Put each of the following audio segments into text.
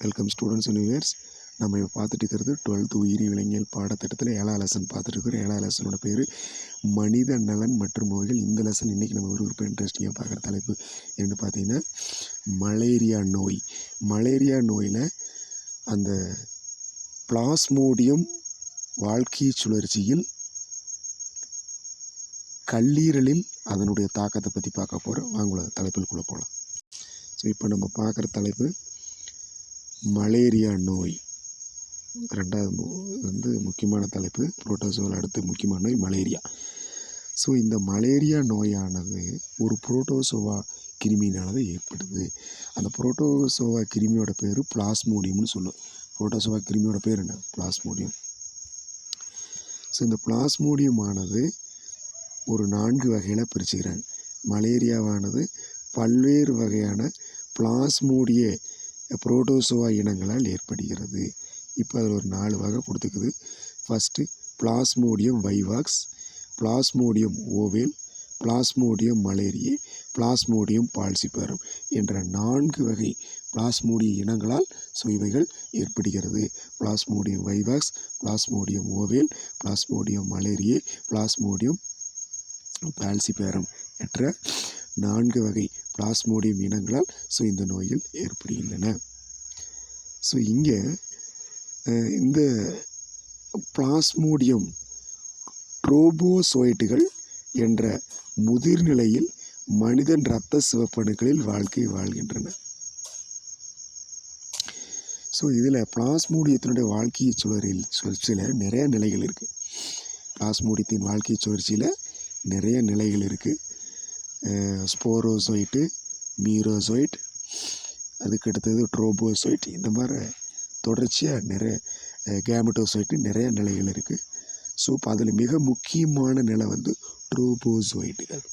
Welcome students and viewers நம்ம இப்போ பார்த்துட்டு இருக்கிறது டுவெல்த் உயிரி விலங்கியல் பாடத்திட்டத்தில் ஏழாம் லெசன் பார்த்துட்டு இருக்கிறோம் ஏழாம் லெசனோட பேர் மனித நலன் மற்றும் நோய்கள். இந்த லெசன் இன்றைக்கி நம்ம ஒரு ரொம்ப இன்ட்ரெஸ்டிங்காக பார்க்குற தலைப்பு என்னென்னு பார்த்தீங்கன்னா மலேரியா நோய். மலேரியா நோயில் அந்த பிளாஸ்மோடியம் வாழ்க்கை சுழற்சியில் கல்லீரலில் அதனுடைய தாக்கத்தை பற்றி பார்க்க போகிறோம் அவங்களோட தலைப்பில் கூட போகலாம் ஸோ இப்போ நம்ம பார்க்குற தலைப்பு மலேரியா நோய். ரெண்டாவது வந்து முக்கியமான தலைப்பு புரோட்டோசோல் அடுத்து முக்கியமான நோய் மலேரியா. ஸோ இந்த மலேரியா நோயானது ஒரு புரோட்டோசோவா கிருமியினால தான் ஏற்படுது. அந்த புரோட்டோசோவா கிருமியோட பேர் பிளாஸ்மோடியம்னு சொல்லுவோம். புரோட்டோசோவா கிருமியோட பேர் என்ன? பிளாஸ்மோடியம். ஸோ இந்த பிளாஸ்மோடியமானது ஒரு நான்கு வகையில் பிரிச்சுக்கிறாங்க. மலேரியாவானது பல்வேறு வகையான பிளாஸ்மோடிய புரோட்டோசோவா இனங்களால் ஏற்படுகிறது. இப்போ அதில் ஒரு நாலு வகை கொடுத்துக்குது. First plasmodium vivax plasmodium ovale plasmodium malariae plasmodium falciparum என்ற நான்கு வகை பிளாஸ்மோடிய இனங்களால் ஸோ இவைகள் ஏற்படுகிறது. Plasmodium vivax plasmodium ovale plasmodium malariae plasmodium falciparum என்ற நான்கு வகை பிளாஸ்மோடியம் இனங்களால் ஸோ இந்த நோய்கள் ஏற்படுகின்றன. ஸோ இங்கே இந்த பிளாஸ்மோடியம் ட்ரோபோசோய்ட்டுகள் என்ற முதிர்நிலையில் மனிதன் இரத்த சிவப்பணுக்களில் வாழ்க்கை வாழ்கின்றன. ஸோ இதில் பிளாஸ்மோடியத்தினுடைய வாழ்க்கை சுழலில் சுழற்சியில் நிறைய நிலைகள் இருக்குது பிளாஸ்மோடியத்தின் வாழ்க்கை சுழற்சியில் நிறைய நிலைகள் இருக்குது ஸ்போரோசோயிட்டு மீரோசோயிட் அதுக்கடுத்தது ட்ரோபோசோயிட் இந்த மாதிரி தொடர்ச்சியாக நிறைய கேமட்டோசோயிட்டு நிறைய நிலைகள் இருக்குது ஸோ இப்போ அதில் மிக முக்கியமான நிலை வந்து ட்ரோபோசோயிட்டுகள்.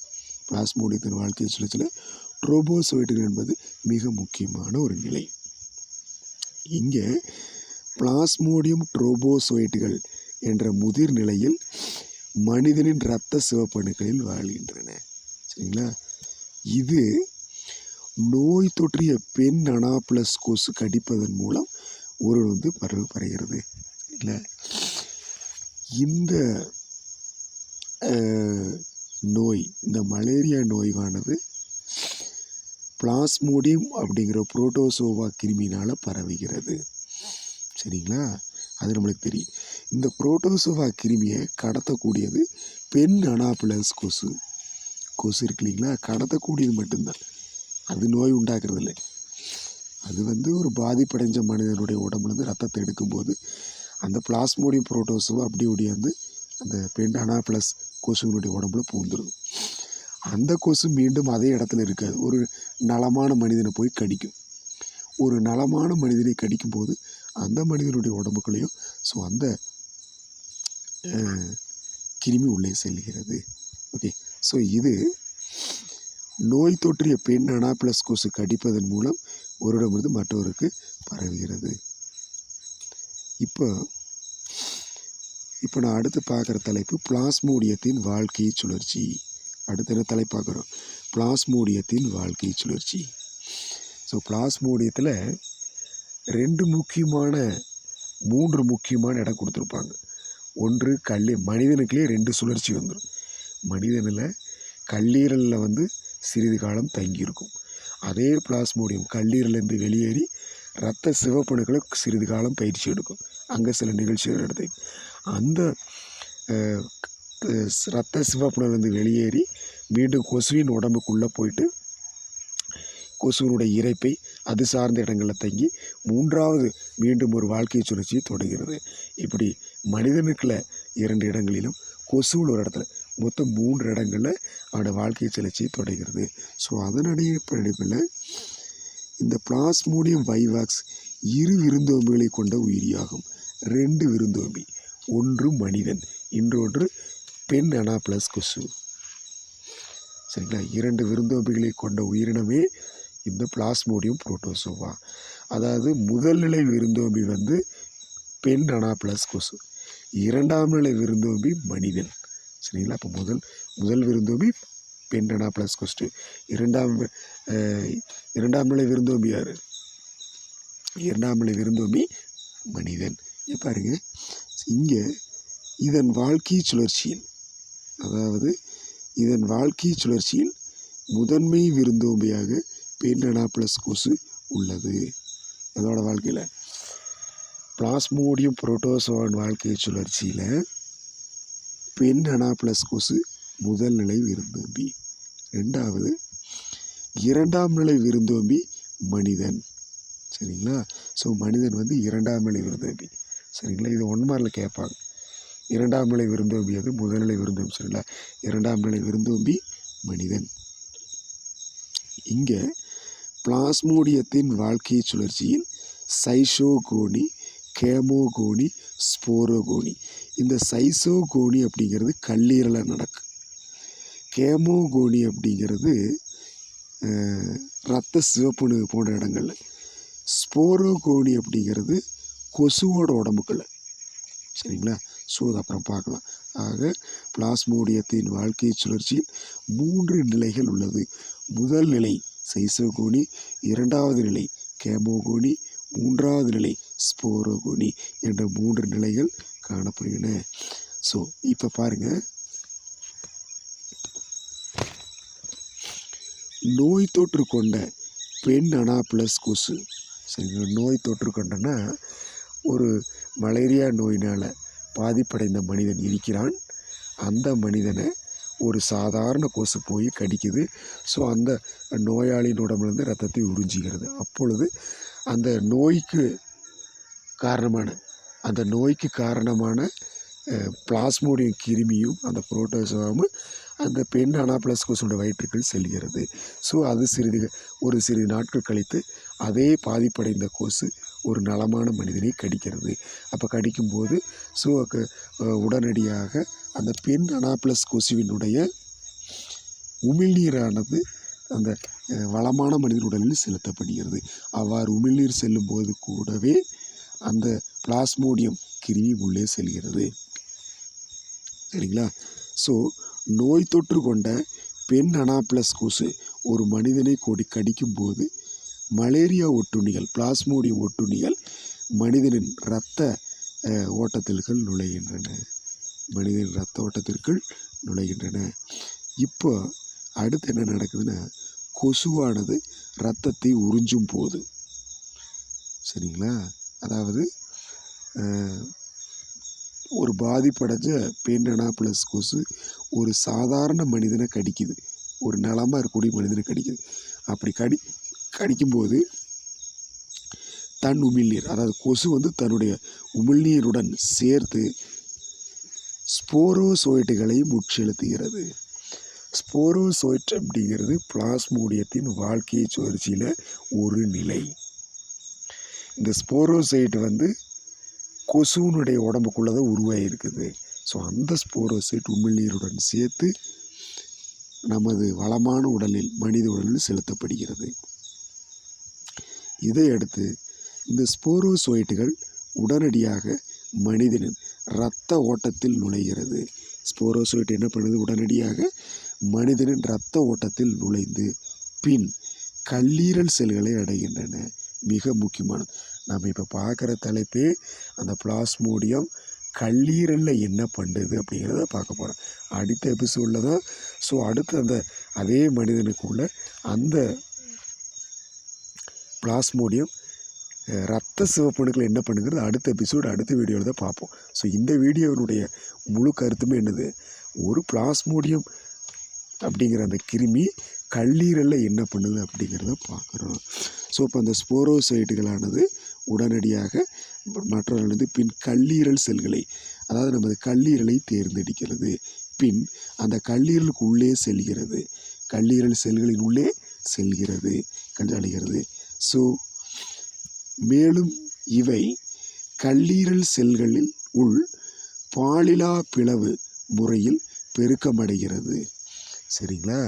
பிளாஸ்மோடியத்தின் வாழ்க்கை சுழற்சியில் ட்ரோபோசோயிட்டுகள் என்பது மிக முக்கியமான ஒரு நிலை. இங்கே பிளாஸ்மோடியம் ட்ரோபோசோயிட்டுகள் என்ற முதிர் நிலையில் மனிதனின் இரத்த சிவப்பணுக்களில் வாழ்கின்றன. சரிங்களா? இது நோய் தொற்றிய பெண் அனாப்ளஸ் கொசு கடிப்பதன் மூலம் ஒருவர் வந்து பரவு பரகிறது. இல்லை இந்த நோய் இந்த மலேரியா நோய்வானது பிளாஸ்மோடியம் அப்படிங்கிற புரோட்டோசோவா கிருமினால் பரவுகிறது. சரிங்களா? அது நம்மளுக்கு தெரியும். இந்த புரோட்டோசோவா கிருமியை கடத்தக்கூடியது பெண் அனாபிளஸ் கொசு. கொசு இருக்கு இல்லைங்களா? கடத்தக்கூடியது மட்டும்தான். அது நோய் உண்டாக்குறது இல்லை அது வந்து ஒரு பாதிப்படைஞ்ச மனிதனுடைய உடம்புலேருந்து ரத்தத்தை எடுக்கும்போது அந்த பிளாஸ்மோடியம் புரோட்டோசோவா அப்படி ஒடியாந்து அந்த பெண்டானா ப்ளஸ் கொசுவினுடைய உடம்புல பூந்துடும் அந்த கொசு மீண்டும் அதே இடத்துல இருக்காது. ஒரு நலமான மனிதனை போய் கடிக்கும். ஒரு நலமான மனிதனை கடிக்கும்போது அந்த மனிதனுடைய உடம்புக்குள்ளேயும் ஸோ அந்த கிருமி உள்ளே செல்கிறது. ஓகே ஸோ இது நோய் தொற்றிய பெண் அனாப்ளஸ் கொசு கடிப்பதன் மூலம் ஒருடமிருந்து மற்றவருக்கு பரவுகிறது. இப்போ இப்போ நான் அடுத்து பார்க்குற தலைப்பு பிளாஸ்மோடியத்தின் வாழ்க்கை சுழற்சி. அடுத்து என்ன தலைப்பு பார்க்குறோம்? பிளாஸ்மோடியத்தின் வாழ்க்கை சுழற்சி. ஸோ பிளாஸ்மோடியத்தில் ரெண்டு முக்கியமான மூன்று முக்கியமான இடம் கொடுத்துருப்பாங்க. ஒன்று கல்லீ. மனிதனுக்குள்ளேயே ரெண்டு சுழற்சி வந்துடும் மனிதனில் கல்லீரலில் வந்து சிறிது காலம் தங்கியிருக்கும். அதே பிளாஸ்மோடியம் கல்லீரலேருந்து வெளியேறி இரத்த சிவப்பணுக்களை சிறிது காலம் பயிற்சி எடுக்கும். அங்கே சில நிகழ்ச்சிகள் நடத்தி அந்த இரத்த சிவப்பணுலேருந்து வெளியேறி மீண்டும் கொசுவின் உடம்புக்குள்ளே போயிட்டு கொசுவினுடைய இறைப்பை அது சார்ந்த இடங்களில் தங்கி மூன்றாவது மீண்டும் ஒரு வாழ்க்கை சுழற்சியை தொடங்குகிறது. இப்படி மனிதனுக்குள்ள இரண்டு இடங்களிலும் கொசுவில் ஒரு இடத்துல மொத்தம் மூன்று இடங்களில் அவனோட வாழ்க்கை சுழற்சியை தொடங்கிறது ஸோ அதனுடைய படிப்பில் இந்த பிளாஸ்மோடியம் வைவாக்ஸ் இரு விருந்தோம்பிகளை கொண்ட உயிரியாகும். ரெண்டு விருந்தோம்பி ஒன்று மனிதன் இன்னொன்று பெண் அனாப்ளஸ் கொசு. சரிங்களா? இரண்டு விருந்தோம்பிகளை கொண்ட உயிரினமே இந்த பிளாஸ்மோடியம் புரோட்டோசோவா. அதாவது முதல் நிலை விருந்தோம்பி வந்து பெண் அனாப்ளஸ் கொசு. இரண்டாம் நிலை விருந்தோம்பி மனிதன். சரிங்களா? அப்போ முதல் முதல் விருந்தோம்பி பெண்டனா ப்ளஸ் கொஸ்டு இரண்டாம் இரண்டாம் நிலை விருந்தோம்பி யார்? இரண்டாம் நிலை விருந்தோம்பி மனிதன். பாருங்க. இங்கே இதன் வாழ்க்கை சுழற்சியில் அதாவது இதன் வாழ்க்கை சுழற்சியில் முதன்மை விருந்தோம்பியாக பெண்டனா ப்ளஸ் கொசு உள்ளது. அதோட வாழ்க்கையில் பிளாஸ்மோடியம் புரோட்டோசோவான் வாழ்க்கை சுழற்சியில் பெண் அனாப்ளஸ் கொசு முதல் நிலை விருந்தோம்பி. ரெண்டாவது இரண்டாம் நிலை விருந்தோம்பி மனிதன். சரிங்களா? ஸோ மனிதன் வந்து இரண்டாம் நிலை விருந்தோம்பி. சரிங்களா? இது ஒன் மாரில் கேட்பாங்க. இரண்டாம் நிலை விருந்தோம்பி அது முதல்நிலை விருந்தோம்பி. சரிங்களா? இரண்டாம் நிலை விருந்தோம்பி மனிதன். இங்கே பிளாஸ்மோடியத்தின் வாழ்க்கை சுழற்சியில் சைஷோகோனி கேமோகோனி ஸ்போரோகோனி. இந்த சைசோகோனி அப்படிங்கிறது கல்லீரலில் நடக்கும் கேமோகோனி அப்படிங்கிறது ரத்த சிவப்புணு போன்ற இடங்களில். ஸ்போரோகோனி அப்படிங்கிறது கொசுவோட உடம்புக்குள்ள. சரிங்களா? ஸோ அது அப்புறம் பார்க்கலாம். ஆக பிளாஸ்மோடியத்தின் வாழ்க்கை சுழற்சியில் மூன்று நிலைகள் உள்ளது. முதல் நிலை சைசோகோனி இரண்டாவது நிலை கேமோகோனி மூன்றாவது நிலை ஸ்போரோகோனி என்ற மூன்று நிலைகள் காணப்படுகின்றன. ஸோ இப்போ பாருங்கள் நோய் தொற்று கொண்ட பெண் அனாப்ளஸ் கொசு. சரிங்களா? நோய் தொற்று கொண்டனா ஒரு மலேரியா நோயினால் பாதிப்படைந்த மனிதன் இருக்கிறான். அந்த மனிதனை ஒரு சாதாரண கொசு போய் கடிக்குது. ஸோ அந்த நோயாளியின் உடம்புலேருந்து ரத்தத்தை உறிஞ்சிக்கிறது அப்பொழுது அந்த நோய்க்கு காரணமான அந்த நோய்க்கு காரணமான பிளாஸ்மோடியம் கிருமியும் அந்த புரோட்டோசோவும் அந்த பெண் அனாப்ளஸ் கொசுடைய வயிற்றுக்குள் செல்கிறது. ஸோ அது சிறிது ஒரு சிறிது நாட்கள் கழித்து அதே பாதிப்படைந்த கொசு ஒரு நலமான மனிதனை கடிக்கிறது. அப்போ கடிக்கும்போது ஸோ உடனடியாக அந்த பெண் அனாப்ளஸ் கொசுவினுடைய உமிழ்நீரானது அந்த வளமான மனிதன் உடலில் செலுத்தப்படுகிறது. அவ்வாறு உமிழ்நீர் செல்லும் போது கூடவே அந்த பிளாஸ்மோடியம் கிருமி உள்ளே செல்கிறது. சரிங்களா? ஸோ நோய் தொற்று கொண்ட பெண் அனாப்ளஸ் கொசு ஒரு மனிதனை கொடி கடிக்கும்போது மலேரியா ஒட்டுண்ணிகள் பிளாஸ்மோடியம் ஒட்டுண்ணிகள் மனிதனின் இரத்த ஓட்டத்திற்குள் நுழைகின்றன. மனிதனின் இரத்த ஓட்டத்திற்குள் நுழைகின்றன. இப்போ அடுத்து என்ன நடக்குதுன்னா கொசுவானது இரத்தத்தை உறிஞ்சும் போது. சரிங்களா? அதாவது ஒரு பாதிப்படைஞ்ச பேண்டனா ப்ளஸ் கொசு ஒரு சாதாரண மனிதனை கடிக்குது. ஒரு நலமாக இருக்கக்கூடிய மனிதனை கடிக்குது. அப்படி கடி கடிக்கும்போது தன் உமிழ்நீர் அதாவது கொசு வந்து தன்னுடைய உமிழ்நீருடன் சேர்த்து ஸ்போரோசோய்ட்டுகளை முட்செலுத்துகிறது ஸ்போரோசோய்ட் அப்படிங்கிறது பிளாஸ்மோடியத்தின் வாழ்க்கை சுழற்சியில் ஒரு நிலை. இந்த ஸ்போரோசைட் வந்து கொசுனுடைய உடம்புக்குள்ளே தான் உருவாகிருக்குது ஸோ அந்த ஸ்போரோசைட் உமிழ்நீருடன் சேர்த்து நமது வளமான உடலில் மனித உடலில் செலுத்தப்படுகிறது. இதையடுத்து இந்த ஸ்போரோசோயிட்டுகள் உடனடியாக மனிதனின் இரத்த ஓட்டத்தில் நுழைகிறது. ஸ்போரோசோயிட் என்ன பண்ணுது? உடனடியாக மனிதனின் இரத்த ஓட்டத்தில் நுழைந்து பின் கல்லீரல் செல்களை அடைகின்றன. மிக முக்கியமானது. நம்ம இப்போ பார்க்குற தலைப்பே அந்த பிளாஸ்மோடியம் கல்லீரலில் என்ன பண்ணுது அப்படிங்கிறத பார்க்க போகிறோம் அடுத்த எபிசோடில் தான். ஸோ அடுத்து அந்த அதே மனிதனுக்குள்ள அந்த பிளாஸ்மோடியம் ரத்த சிவப்பணுக்கள் என்ன பண்ணுங்கிறது அடுத்த எபிசோடு அடுத்த வீடியோவில் தான் பார்ப்போம். ஸோ இந்த வீடியோவினுடைய முழு கருத்துமே என்னது? ஒரு பிளாஸ்மோடியம் அப்படிங்கிற அந்த கிருமி கல்லீரலில் என்ன பண்ணுது அப்படிங்கிறத பார்க்குறோம். ஸோ இப்போ அந்த ஸ்போரோசைட்டுகளானது உடனடியாக மற்றவர்களது பின் கல்லீரல் செல்களை அதாவது நமது கல்லீரலை தேர்ந்தெடுக்கிறது. பின் அந்த கல்லீரலுக்கு உள்ளே செல்கிறது. கல்லீரல் செல்களின் உள்ளே செல்கிறது. கண்டடைகிறது ஸோ மேலும் இவை கல்லீரல் செல்களில் உள் பாலிலா பிளவு முறையில் பெருக்கமடைகிறது. சரிங்களா?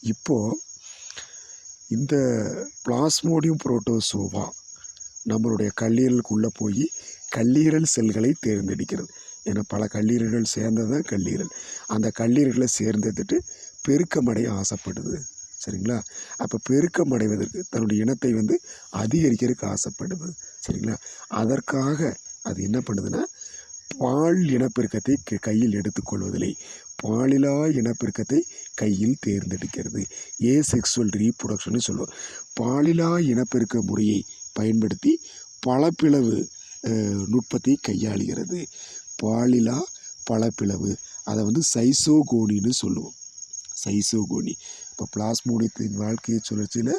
இப்போது இந்த பிளாஸ்மோடியம் புரோட்டோசோவா நம்மளுடைய கல்லீரலுக்குள்ளே போய் கல்லீரல் செல்களை தேர்ந்தெடுக்கிறது. ஏன்னா பல கல்லீரல்கள் சேர்ந்தது தான் கல்லீரல். அந்த கல்லீரல்களை சேர்ந்தெடுத்துட்டு பெருக்கமடைய ஆசைப்படுது. சரிங்களா? அப்போ பெருக்கமடைவதற்கு தன்னுடைய இனத்தை வந்து அதிகரிக்கிறதுக்கு ஆசைப்படுது. சரிங்களா? அதற்காக அது என்ன பண்ணுதுன்னா பால் இனப்பெருக்கத்தை கையில் எடுத்துக்கொள்வதில்லை. பாலிலா இனப்பெருக்கத்தை கையில் தேர்ந்தெடுக்கிறது. ஏ செக்ஸுவல் ரீப்ரொடக்ஷன் சொல்லுவோம். பாலிலா இனப்பெருக்க முறையை பயன்படுத்தி பலப்பிளவு நுட்பத்தை கையாளுகிறது. பாலிலா பலப்பிளவு அதை வந்து சைசோகோனின்னு சொல்லுவோம். சைசோகோனி. இப்போ பிளாஸ்மோடியத்தின் வாழ்க்கை சுழற்சியில்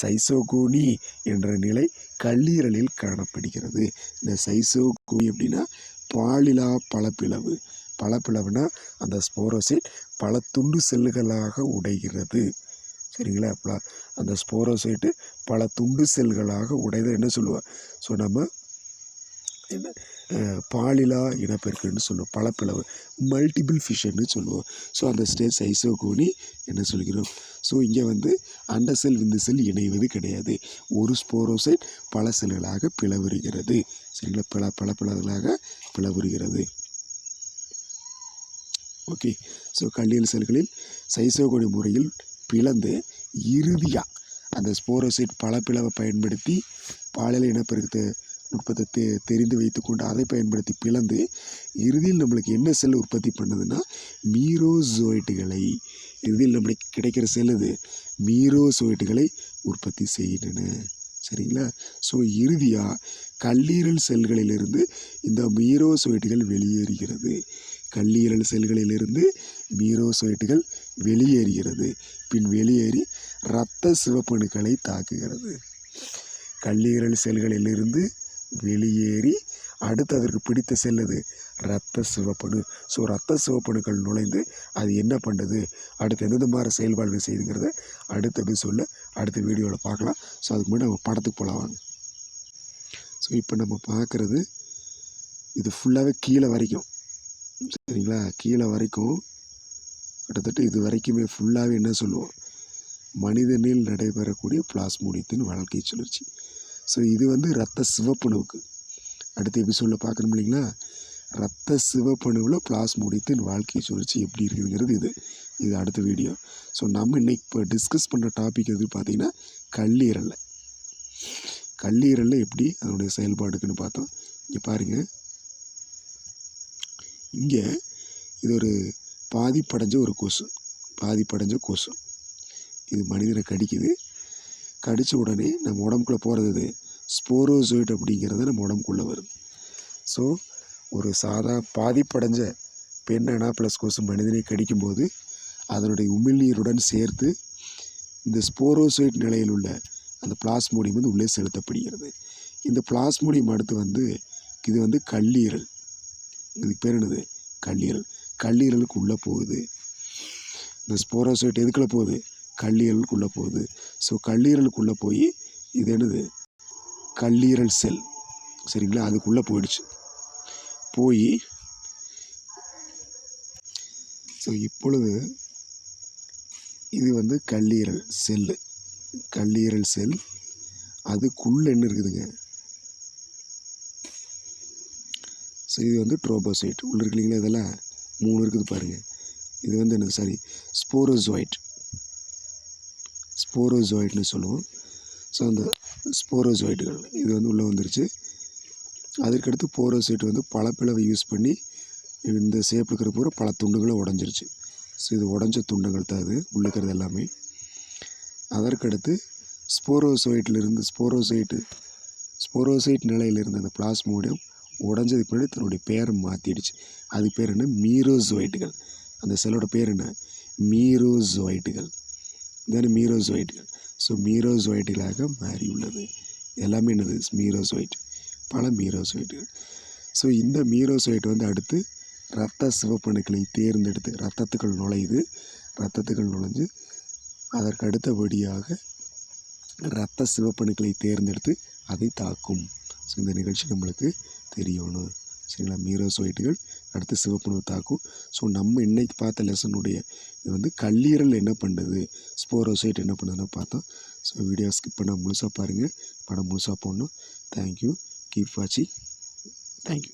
சைசோகோனி என்ற நிலை கல்லீரலில் காணப்படுகிறது. இந்த சைசோகோனி அப்படின்னா பாலிலா பலப்பிளவு பலப்பிளவுனா அந்த ஸ்போரோசைட் பல துண்டு செல்லுகளாக உடைகிறது. சரிங்களா? பல அந்த ஸ்போரோசைட்டு பல துண்டு செல்களாக உடைத என்ன சொல்லுவோம்? ஸோ நம்ம என்ன பாலிலா இனப்பெருக்குன்னு சொல்லுவோம். பலப்பிளவு மல்டிபிள் ஃபிஷன்னு சொல்லுவோம். ஸோ அந்த ஸ்டேஜ் ஐசோகோனி என்ன சொல்கிறோம்? ஸோ இங்கே வந்து அண்ட செல் விந்து செல் இணைவது கிடையாது. ஒரு ஸ்போரோசைட் பல செல்களாக பிளவுறுகிறது. சரிங்களா? பல பல பிளவுகளாக பிளவுறுகிறது. ஓகே. ஸோ கல்லீரல் செல்களில் சைசோகோனி முறையில் பிளந்து இறுதியாக அந்த ஸ்போரோசைட் பல பிளவை பயன்படுத்தி பாலியல் இனப்பெருக்கத்தை நுட்பத்தை தெ தெரிந்து வைத்துக்கொண்டு அதை பயன்படுத்தி பிளந்து இறுதியில் நம்மளுக்கு என்ன செல் உற்பத்தி பண்ணுதுன்னா மீரோசோயிட்டுகளை. இறுதியில் நம்மளுக்கு கிடைக்கிற செல் இது மீரோசோயிட்டுகளை உற்பத்தி செய்கின்றன. சரிங்களா? ஸோ இறுதியாக கல்லீரல் செல்களிலிருந்து இந்த மீரோசோயிட்டுகள் வெளியேறுகிறது. கல்லீரல் செல்களிலிருந்து மீரோசைட்டுகள் வெளியேறுகிறது. பின் வெளியேறி இரத்த சிவப்பணுக்களை தாக்குகிறது. கல்லீரல் செல்களிலிருந்து வெளியேறி அடுத்து அதற்கு பிடித்த செல்லது இரத்த சிவப்பணு. ஸோ இரத்த சிவப்பணுக்கள் நுழைந்து அது என்ன பண்ணுது? அடுத்து எந்தெந்த மாதிரி செயல்பாடுகள் செய்யுங்கிறத அடுத்த எபிசோடில் அடுத்த வீடியோவில் பார்க்கலாம். ஸோ அதுக்கு முன்னாடி நம்ம படத்துக்கு போகலாம் வாங்க. ஸோ இப்போ நம்ம பார்க்குறது இது ஃபுல்லாகவே கீழே வரைக்கும். சரிங்களா? கீழே வரைக்கும் கிட்டத்தட்ட இது வரைக்குமே ஃபுல்லாகவே என்ன சொல்லுவோம்? மனிதனில் நடைபெறக்கூடிய பிளாஸ்மோடியத்தின் வாழ்க்கை சுழற்சி. ஸோ இது வந்து ரத்த சிவப்பணுவுக்கு. அடுத்த எபிசோடில் பார்க்கணும் இல்லைங்களா? ரத்த சிவப்பணுவில் பிளாஸ்மோடியத்தின் வாழ்க்கை சுழற்சி எப்படி இருக்குதுங்கிறது இது. இது அடுத்த வீடியோ ஸோ நம்ம இன்னைக்கு இப்போ டிஸ்கஸ் பண்ணுற டாபிக் எது பார்த்தீங்கன்னா கல்லீரலில். கல்லீரலில் எப்படி அதனுடைய செயல்பாடுக்குன்னு பார்த்தோம். இங்கே பாருங்கள் இங்கே இது ஒரு பாதிப்படைஞ்ச ஒரு கொசு. பாதிப்படைஞ்ச கொசு. இது மனிதனை கடிக்குது. கடித்த உடனே நம்ம உடம்புக்குள்ளே போகிறது இது ஸ்போரோசோயிட் அப்படிங்கிறது நம்ம உடம்புக்குள்ளே வருது ஸோ ஒரு சாதா பாதிப்படைஞ்ச பெண் ப்ளஸ் கொசு மனிதனை கடிக்கும்போது அதனுடைய உமிழ்நீருடன் சேர்த்து இந்த ஸ்போரோசோயிட் நிலையில் உள்ள அந்த பிளாஸ்மோடியம் வந்து உள்ளே செலுத்தப்படுகிறது. இந்த பிளாஸ்மோடியம் அடுத்து வந்து இது வந்து கல்லீரல். இதுக்கு பேர் என்னது? கல்லீரல். கல்லீரலுக்கு உள்ளே போகுது. இந்த ஸ்போரோசைட் எதுக்குள்ளே போகுது? கல்லீரலுக்குள்ளே போகுது. ஸோ கல்லீரலுக்குள்ளே போய் இது என்னது? கல்லீரல் செல். சரிங்களா? அதுக்குள்ளே போயிடுச்சு. போய் ஸோ இப்பொழுது இது வந்து கல்லீரல் செல்லு. கல்லீரல் செல். அதுக்குள்ளே என்ன இருக்குதுங்க? ஸோ இது வந்து ட்ரோபோசைட் உள்ள இருக்கு இதெல்லாம் மூணு இருக்குது பாருங்கள் இது வந்து எனக்கு சாரி ஸ்போரோசோயிட் ஸ்போரோசோயிட்னு சொல்லுவோம். ஸோ அந்த ஸ்போரோசோயிட்டுகள் இது வந்து உள்ளே வந்துருச்சு. அதற்கடுத்து போரோசைட் வந்து பழப்பிளவை பிளவை யூஸ் பண்ணி இந்த ஷேப் இருக்கிற பூரா பல துண்டுகளை உடஞ்சிருச்சு. ஸோ இது உடஞ்ச துண்டுகள் தான் அது உள்ளுக்கிறது எல்லாமே. அதற்கடுத்து ஸ்போரோசோயிட்டிலிருந்து ஸ்போரோசைட்டு ஸ்போரோசைட் நிலையிலிருந்து அந்த பிளாஸ்மோடியம் உடஞ்சதுக்கு பின்னாடி தன்னுடைய பேரை மாற்றிடுச்சு அது பேர் என்ன? மீரோசோயிட்டுகள் அந்த செல்லோட பேர் என்ன? மீரோசோயிட்டுகள் தானே மீரோசோயிட்டுகள் ஸோ மீரோசோயிட்டுகளாக மாறியுள்ளது. எல்லாமே என்னது? மீரோசோயிட் பல மீரோசோயிட்டுகள் ஸோ இந்த மீரோசோயிட் வந்து அடுத்து ரத்த சிவப்பணுக்களை தேர்ந்தெடுத்து ரத்தத்துக்கள் நுழையுது. ரத்தத்துக்கள் நுழைஞ்சு அதற்கு அடுத்தபடியாக இரத்த சிவப்பணுக்களை தேர்ந்தெடுத்து அதை தாக்கும். ஸோ இந்த நிகழ்ச்சி நம்மளுக்கு தெரியணும். சரிங்களா? மீரோசோயிட்டுகள் அடுத்து சிவப்புணவு தாக்கும். ஸோ நம்ம இன்னைக்கு பார்த்த லெசனுடைய இது வந்து கல்லீரல் என்ன பண்ணுது? ஸ்போரோசைட் என்ன பண்ணுதுன்னு பார்த்தோம். ஸோ வீடியோ ஸ்கிப் பண்ண முழுசாக பாருங்கள் படம் முழுசாக போடணும். தேங்க்யூ கீப் வாட்சிங் தேங்க்யூ